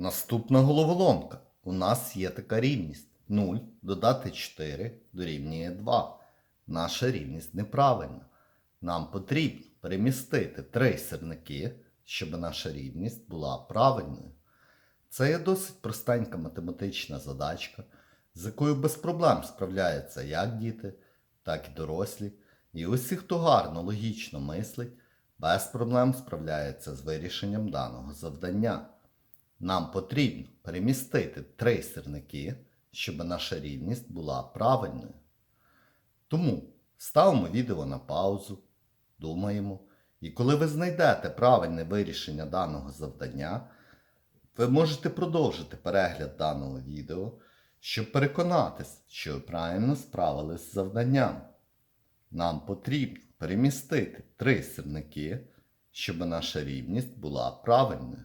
Наступна головоломка. У нас є така рівність. 0 додати 4 дорівнює 2. Наша рівність неправильна. Нам потрібно перемістити три сірники, щоб наша рівність була правильною. Це є досить простенька математична задачка, з якою без проблем справляються як діти, так і дорослі. І усі, хто гарно логічно мислить, без проблем справляється з вирішенням даного завдання. Нам потрібно перемістити три сірники, щоб наша рівність була правильною. Тому ставимо відео на паузу, думаємо, і коли ви знайдете правильне вирішення даного завдання, ви можете продовжити перегляд даного відео, щоб переконатись, що ви правильно справились з завданням. Нам потрібно перемістити три сірники, щоб наша рівність була правильною.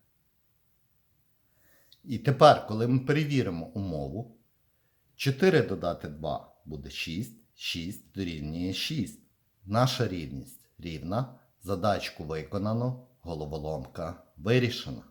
І тепер, коли ми перевіримо умову, 4 додати 2 буде 6, 6 дорівнює 6. Наша рівність рівна. Задачку виконано, головоломка вирішена.